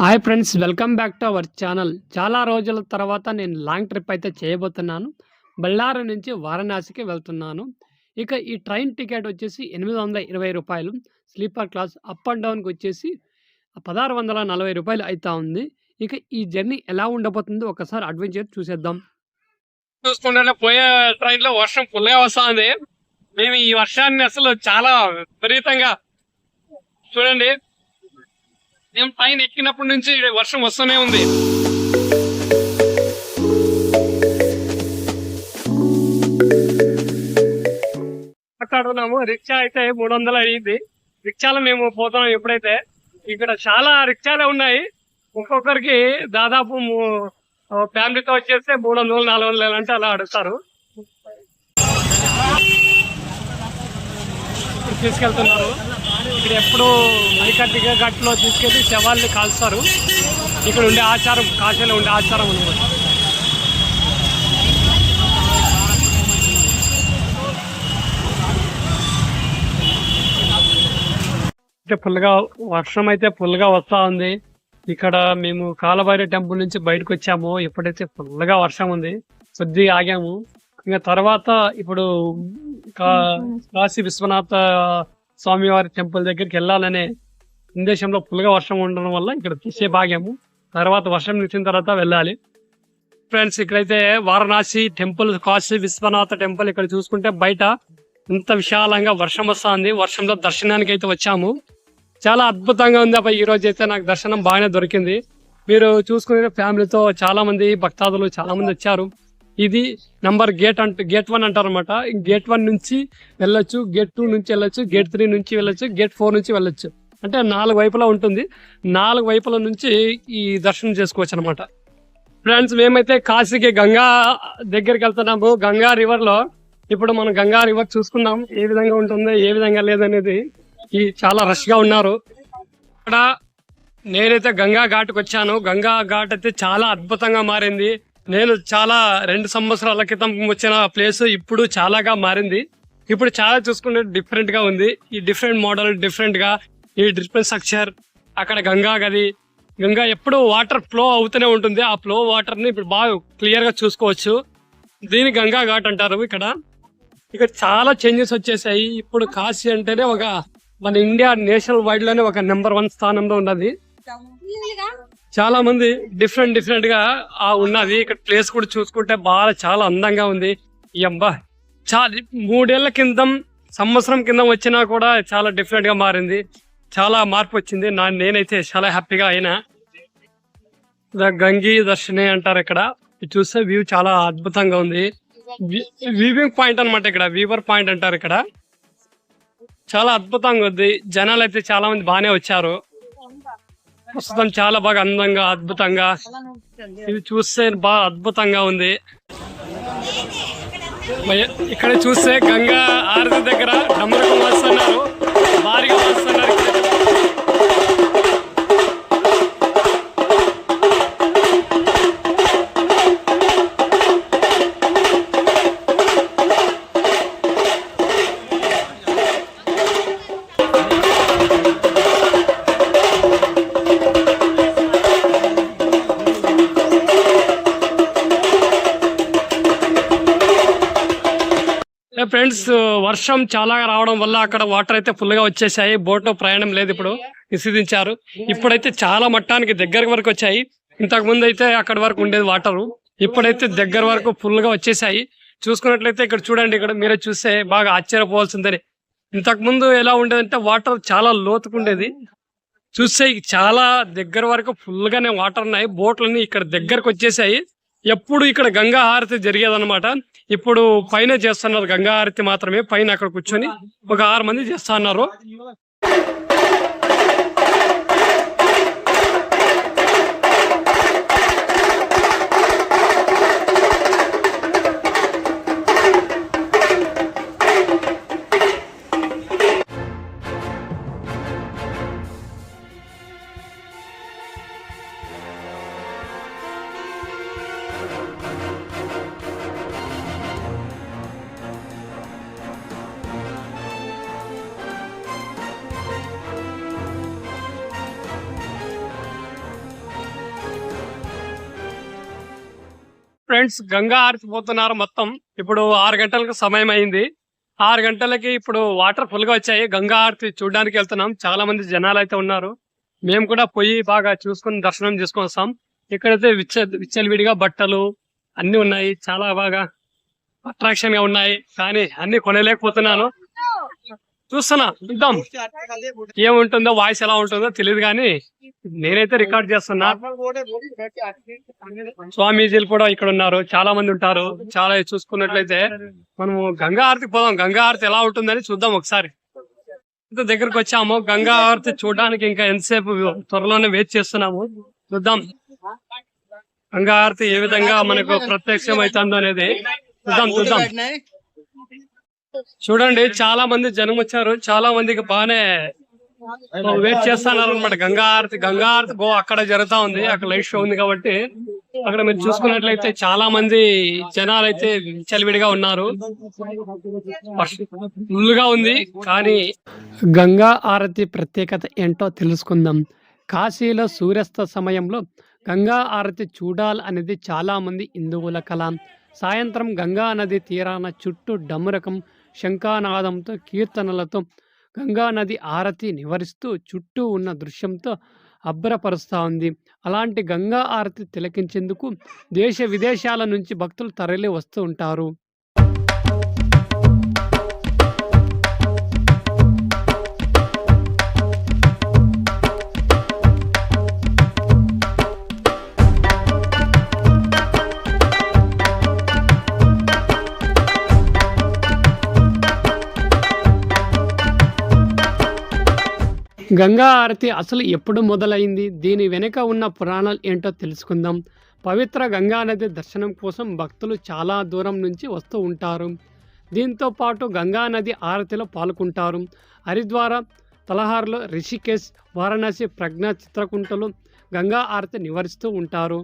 Hi friends welcome back to our channel చాలా రోజుల తర్వాత నేను లాంగ్ ట్రిప్ అయితే చేయబోతున్నాను. బళ్ళారి నుంచి వారణాసికి వెళ్తున్నాను. ఇక ఈ ట్రైన్ టికెట్ వచ్చేసి ఎనిమిది వందల ఇరవై రూపాయలు. స్లీపర్ క్లాస్ అప్ అండ్ డౌన్కి వచ్చేసి పదహారు వందల నలభై రూపాయలు అవుతా ఉంది. ఇక ఈ జర్నీ ఎలా ఉండబోతుందో ఒకసారి అడ్వెంచర్ చూసేద్దాం. చూసుకుంటే పోయే ట్రైన్లో వర్షం ఫుల్గా వస్తుంది. మేము ఈ వర్షాన్ని అసలు చాలా విపరీతంగా చూడండి. మేము పైన ఎక్కినప్పటి నుంచి వర్షం వస్తూనే ఉంది. మాట్లాడుతున్నాము. రిక్షా అయితే మూడు వందలు అయ్యింది రిక్షాలో మేము పోతున్నాం ఎప్పుడైతే. ఇక్కడ చాలా రిక్షాలే ఉన్నాయి. ఒక్కొక్కరికి దాదాపు ఫ్యామిలీతో వచ్చేస్తే మూడు వందలు నాలుగు వందలు అంటే అలా అడుగుతారు. తీసుకెళ్తున్నారు. ఇక్కడ ఎప్పుడు మైకట్టిగ ఘట్లో తీసుకెళ్ళి శవాల్ని కాల్స్తారు. ఇక్కడ ఉండే ఆచారం కాశీలో ఉండే ఆచారం అనమాట ఫుల్గా వర్షం అయితే ఫుల్గా వస్తూ ఉంది. ఇక్కడ మేము కాలభైరవ టెంపుల్ నుంచి బయటకు వచ్చాము. ఎప్పుడైతే ఫుల్గా వర్షం ఉంది. కొద్దిగా ఆగాము. ఇంకా తర్వాత ఇప్పుడు కా- కాశీ విశ్వనాథ స్వామివారి టెంపుల్ దగ్గరికి వెళ్ళాలనే ఉద్దేశంలో ఫుల్గా వర్షం ఉండడం వల్ల ఇక్కడ తీసే భాగ్యము తర్వాత వర్షం నిలిచిన తర్వాత వెళ్ళాలి. ఫ్రెండ్స్ ఇక్కడైతే వారణాసి టెంపుల్ కాశీ విశ్వనాథ టెంపుల్ ఇక్కడ చూసుకుంటే బయట ఇంత విశాలంగా వర్షం వస్తుంది. వర్షంలో దర్శనానికి అయితే వచ్చాము. చాలా అద్భుతంగా ఉంది అబ్బాయి ఈ రోజు అయితే నాకు దర్శనం బాగానే దొరికింది. మీరు చూసుకునే ఫ్యామిలీతో చాలా మంది భక్తాదులు చాలా మంది వచ్చారు. ఇది నంబర్ గేట్ అంటే గేట్ వన్ అంటారు అనమాట గేట్ వన్ నుంచి వెళ్ళొచ్చు గేట్ టూ నుంచి వెళ్ళొచ్చు గేట్ త్రీ నుంచి వెళ్ళొచ్చు గేట్ ఫోర్ నుంచి వెళ్ళొచ్చు. అంటే నాలుగు వైపులా ఉంటుంది. నాలుగు వైపుల నుంచి ఈ దర్శనం చేసుకోవచ్చు అనమాట ఫ్రెండ్స్ మేమైతే కాశీకి గంగా దగ్గరికి వెళ్తున్నాము. గంగా రివర్లో ఇప్పుడు మనం గంగా రివర్ చూసుకుందాం. ఏ విధంగా ఉంటుందో ఏ విధంగా లేదనేది ఈ చాలా రష్గా ఉన్నారు. ఇక్కడ నేనైతే గంగా ఘాట్కి వచ్చాను. గంగా ఘాట్ అయితే చాలా అద్భుతంగా మారింది. నేను చాలా రెండు సంవత్సరాల క్రితం వచ్చిన ప్లేస్ ఇప్పుడు చాలాగా మారింది. ఇప్పుడు చాలా చూసుకుంటే డిఫరెంట్గా ఉంది. ఈ డిఫరెంట్ మోడల్ డిఫరెంట్గా ఈ డిఫరెంట్ స్ట్రక్చర్ అక్కడ గంగా గది. గంగా ఎప్పుడు వాటర్ ఫ్లో అవుతూనే ఉంటుంది. ఆ ఫ్లో వాటర్ని ఇప్పుడు బాగా క్లియర్గా చూసుకోవచ్చు. దీని గంగా ఘాట్ అంటారు ఇక్కడ. ఇక్కడ చాలా చేంజెస్ వచ్చేసాయి. ఇప్పుడు కాశీ అంటేనే ఒక మన ఇండియా నేషనల్ వైడ్లోనే ఒక నెంబర్ వన్ స్థానంలో ఉన్నది. చాలా మంది డిఫరెంట్ డిఫరెంట్గా ఆ ఉన్నది. ఇక్కడ ప్లేస్ కూడా చూసుకుంటే బాగా చాలా అందంగా ఉంది. అబ్బా చాలా మూడేళ్ళ కిందం సంవత్సరం కింద వచ్చినా కూడా చాలా డిఫరెంట్గా మారింది. చాలా మార్పు వచ్చింది. నా నేనైతే చాలా హ్యాపీగా అయినా. ద గంగి దర్శనే అంటారు ఇక్కడ. చూస్తే వ్యూ చాలా అద్భుతంగా ఉంది. వీవింగ్ పాయింట్ అనమాట ఇక్కడ. వీవర్ పాయింట్ అంటారు ఇక్కడ. చాలా అద్భుతంగా ఉంది. జనాలు అయితే చాలా మంది బాగానే వచ్చారు. ప్రస్తుతం చాలా బాగా అందంగా అద్భుతంగా. ఇది చూస్తే బాగా అద్భుతంగా ఉంది. ఇక్కడ చూస్తే గంగా ఆరతి దగ్గర డమరుకం వస్తున్నారు. భారీగా వస్తున్నారు. ఫ్రెండ్స్ వర్షం చాలా రావడం వల్ల అక్కడ వాటర్ అయితే ఫుల్గా వచ్చేసాయి. బోట్లో ప్రయాణం లేదు ఇప్పుడు. నిషేధించారు. ఇప్పుడైతే చాలా మట్టానికి దగ్గర వరకు వచ్చాయి. ఇంతకు ముందు అయితే అక్కడ వరకు ఉండేది వాటర్ ఇప్పుడైతే దగ్గర వరకు ఫుల్గా వచ్చేసాయి. చూసుకున్నట్లయితే ఇక్కడ చూడండి ఇక్కడ మీరే చూస్తే బాగా ఆశ్చర్యపోవాల్సిందని ఇంతకు ముందు ఎలా ఉండేదంటే వాటర్ చాలా లోతుకుండేది చూస్తే చాలా దగ్గర వరకు ఫుల్ గానే వాటర్ ఉన్నాయి. బోట్లన్నీ ఇక్కడ దగ్గరకు వచ్చేసాయి. ఎప్పుడు ఇక్కడ గంగా హారతి జరిగేదన్నమాట. ఇప్పుడు పైన చేస్తున్నారు గంగా హారతి మాత్రమే పైన అక్కడ కూర్చొని ఒక ఆరు మంది చేస్తా ఫ్రెండ్స్ గంగా ఆరిపోతున్నారు మొత్తం. ఇప్పుడు ఆరు గంటలకు సమయం అయింది. ఆరు గంటలకి ఇప్పుడు వాటర్ ఫుల్గా వచ్చాయి. గంగా ఆరతి చూడడానికి వెళ్తున్నాం. చాలా మంది జనాలు అయితే ఉన్నారు. మేము కూడా పోయి బాగా చూసుకుని దర్శనం చేసుకొని వస్తాం. ఇక్కడైతే విచ్చ విచ్చలవిడిగా బట్టలు అన్ని ఉన్నాయి. చాలా బాగా అట్రాక్షన్గా ఉన్నాయి. కానీ అన్ని కొనలేకపోతున్నాను. చూస్తున్నా చూద్దాం ఏముంటుందో వాయిస్ ఎలా ఉంటుందో తెలియదు కానీ నేనైతే రికార్డ్ చేస్తున్నా. స్వామీజీలు కూడా ఇక్కడ ఉన్నారు. చాలా మంది ఉంటారు. చాలా చూసుకున్నట్లయితే మనము గంగా ఆరతికి పోదాం. గంగా ఆరతి ఎలా ఉంటుందని చూద్దాం ఒకసారి. ఇంత దగ్గరకు వచ్చాము. గంగా ఆరతి చూడడానికి ఇంకా ఎంతసేపు త్వరలోనే వెయిట్ చేస్తున్నాము. చూద్దాం. గంగా ఆరతి ఏ విధంగా మనకు ప్రత్యక్షం అవుతుందో అనేది చూద్దాం చూద్దాం చూడండి చాలా మంది జనం వచ్చారు చాలా మందికి బాగానే వెయిట్ చేస్తున్నారు అనమాట గంగా ఆరతి గంగా ఆరతి గో అక్కడ జరుగుతా ఉంది అక్కడ లైట్ షో ఉంది కాబట్టి. అక్కడ మీరు చూసుకున్నట్లయితే చాలా మంది జనాలు అయితే చలివిడిగా ఉన్నారు. ఫుల్గా ఉంది కానీ గంగా ఆరతి ప్రత్యేకత ఏంటో తెలుసుకుందాం. కాశీలో సూర్యాస్త సమయంలో గంగా ఆరతి చూడాలి అనేది చాలా మంది హిందువుల కళ సాయంత్రం గంగా నది తీరాన చుట్టూ డమ్మురకం శంఖానాదంతో కీర్తనలతో గంగా నది ఆరతి నివరిస్తూ చుట్టూ ఉన్న దృశ్యంతో అబ్బరపరుస్తూ ఉంది అలాంటి గంగా ఆరతి తిలకించేందుకు దేశ విదేశాల నుంచి భక్తులు తరలి వస్తూ ఉంటారు. గంగా ఆరతి అసలు ఎప్పుడు మొదలైంది? దీని వెనుక ఉన్న పురాణాలు ఏంటో తెలుసుకుందాం. పవిత్ర గంగా నది దర్శనం కోసం భక్తులు చాలా దూరం నుంచి వస్తూ ఉంటారు. దీంతో పాటు గంగా నది ఆరతిలో పాల్గొంటారు. హరిద్వార తలహార్లో రిషికేశ్ వారణాసి ప్రజ్ఞా చిత్రకుంటలు గంగా ఆరతి నివరిస్తూ ఉంటారు.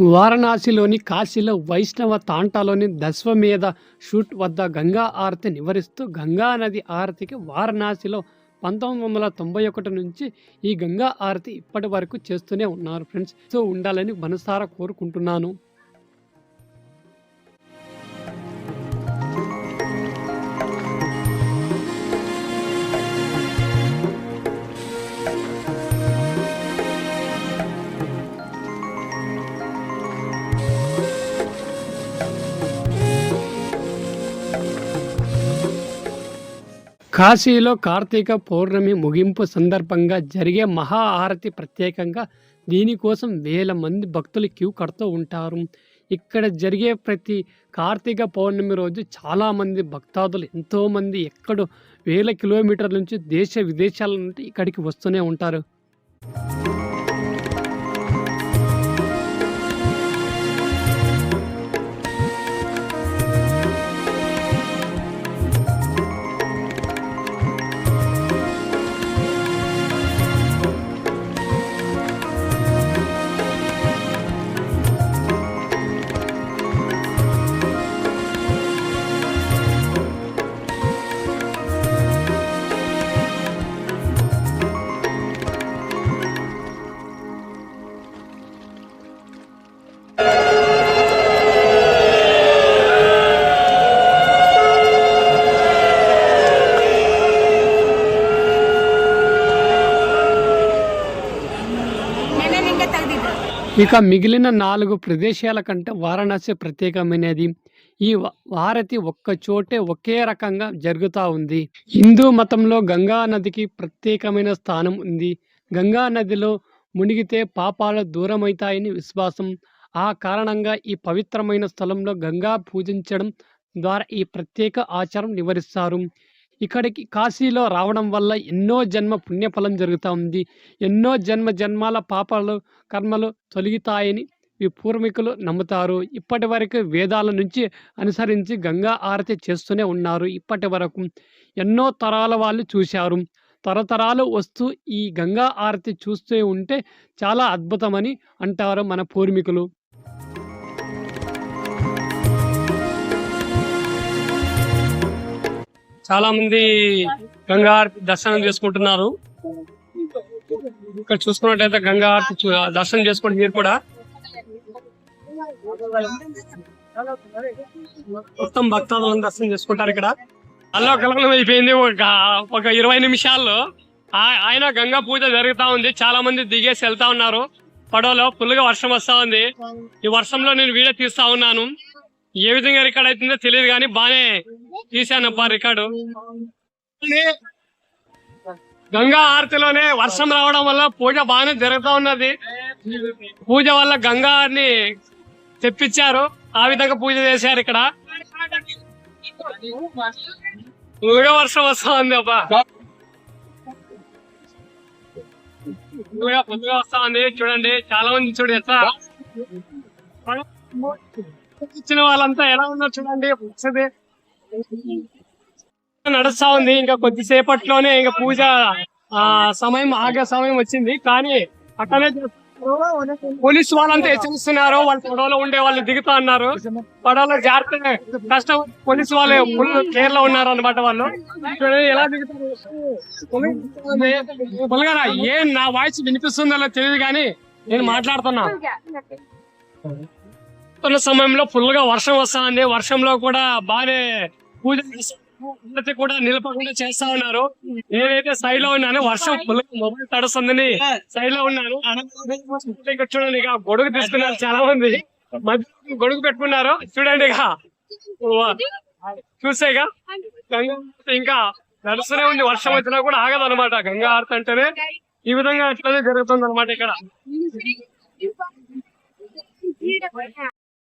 వారణాసిలోని కాశీలో వైష్ణవ తాంటాలోని దశ్వమేధ షూట్ వద్ద గంగా ఆరతి నివరిస్తూ గంగా నది ఆరతికి వారణాసిలో పంతొమ్మిది వందల తొంభై ఒకటి నుంచి ఈ గంగా ఆరతి ఇప్పటి వరకు చేస్తూనే ఉన్నారు ఫ్రెండ్స్. సో ఉండాలని మనసారా కోరుకుంటున్నాను. కాశీలో కార్తీక పౌర్ణమి ముగింపు సందర్భంగా జరిగే మహా ఆరతి ప్రత్యేకంగా దీనికోసం వేల మంది భక్తులు క్యూ కడుతూ ఉంటారు. ఇక్కడ జరిగే ప్రతి కార్తీక పౌర్ణమి రోజు చాలామంది భక్తాదులు ఎంతోమంది ఎక్కడో వేల కిలోమీటర్ల నుంచి దేశ విదేశాల నుండి ఇక్కడికి వస్తూనే ఉంటారు. ఇక మిగిలిన నాలుగు ప్రదేశాల కంటే వారణాసి ప్రత్యేకమైనది. ఈ వారతి ఒక్క చోటే ఒకే రకంగా జరుగుతూ ఉంది. హిందూ మతంలో గంగా నదికి ప్రత్యేకమైన స్థానం ఉంది. గంగా నదిలో మునిగితే పాపాలు దూరమవుతాయని విశ్వాసం. ఆ కారణంగా ఈ పవిత్రమైన స్థలంలో గంగా పూజించడం ద్వారా ఈ ప్రత్యేక ఆచారం నివరిస్తారు. ఇక్కడికి కాశీలో రావడం వల్ల ఎన్నో జన్మ పుణ్యఫలం జరుగుతూ ఉంది. ఎన్నో జన్మ జన్మాల పాపాలు కర్మలు తొలగుతాయని ఈ పూర్వీకులు నమ్ముతారు. ఇప్పటి వరకు వేదాల నుంచి అనుసరించి గంగా ఆరతి చేస్తూనే ఉన్నారు. ఇప్పటి వరకు ఎన్నో తరాల వాళ్ళు చూశారు. తరతరాలు వస్తూ ఈ గంగా ఆరతి చూస్తూ ఉంటే చాలా అద్భుతమని అంటారు మన పూర్వీకులు. చాలా మంది గంగా ఆరతి దర్శనం చేసుకుంటున్నారు. ఇక్కడ చూసుకున్నట్టయితే గంగా ఆరతి దర్శనం చేసుకోండి మీరు కూడా మొత్తం భక్తాదులను దర్శనం చేసుకుంటారు ఇక్కడ. అల్లో కలకలం అయిపోయింది ఒక ఒక ఇరవై నిమిషాల్లో. ఆ- ఆయన గంగా పూజ జరుగుతా ఉంది. చాలా మంది దిగేసి వెళ్తా ఉన్నారు. పడవలో ఫుల్గా వర్షం వస్తా ఉంది. ఈ వర్షంలో నేను వీడియో తీస్తా ఉన్నాను. ఏ విధంగా రికార్డ్ అవుతుందో తెలియదు కానీ బానే తీసానప్పా రికార్డు. గంగా ఆరతిలోనే వర్షం రావడం వల్ల పూజ బాగానే జరుగుతూ ఉన్నది. పూజ వల్ల గంగాని తెప్పించారు. ఆ విధంగా పూజ చేశారు ఇక్కడ. ఫుల్గా వర్షం వస్తా ఉంది అబ్బా. ఫుల్గా వస్తా ఉంది. చూడండి చాలా మంది చూడు ఎట్లా. ఇచ్చిన వాళ్ళంతా ఎలా ఉన్నారు చూడండి ఒకసారి నడుస్తా ఉంది. ఇంకా కొద్దిసేపట్లోనే ఇంకా పూజ ఆ సమయం ఆగే సమయం వచ్చింది. కానీ అక్కడే పోలీసు వాళ్ళంతా హెచ్చరిస్తున్నారు. వాళ్ళు పడవలో ఉండే వాళ్ళు దిగుతా అన్నారు. పడవలో జాగ్రత్త కష్టం పోలీసు వాళ్ళు ఫుల్ కేర్లో ఉన్నారు అనమాట వాళ్ళు ఎలా దిగుతారు. ఏం నా వాయిస్ వినిపిస్తుందో తెలియదు కానీ నేను మాట్లాడుతున్నా. ఉన్న సమయంలో ఫుల్గా వర్షం వస్తా వర్షంలో కూడా బాగానే పూజ చేస్తారు. కూడా నిలపకుండా చేస్తా ఉన్నారు. నేనైతే సైడ్లో ఉన్నాను. వర్షం ఫుల్ మొబైల్ తడుస్తుందని సైడ్లో ఉన్నాను చూడండి ఇక గొడుగు తీసుకున్నారు చాలా మంది మధ్య గొడుగు పెట్టుకున్నారు. చూడండి ఇక. చూసేగా ఇంకా. నడుస్తూనే ఉంది. వర్షం వచ్చినా కూడా ఆగదు అనమాట గంగా ఆరతి అంటేనే ఈ విధంగా అట్లనే జరుగుతుంది అనమాట ఇక్కడ.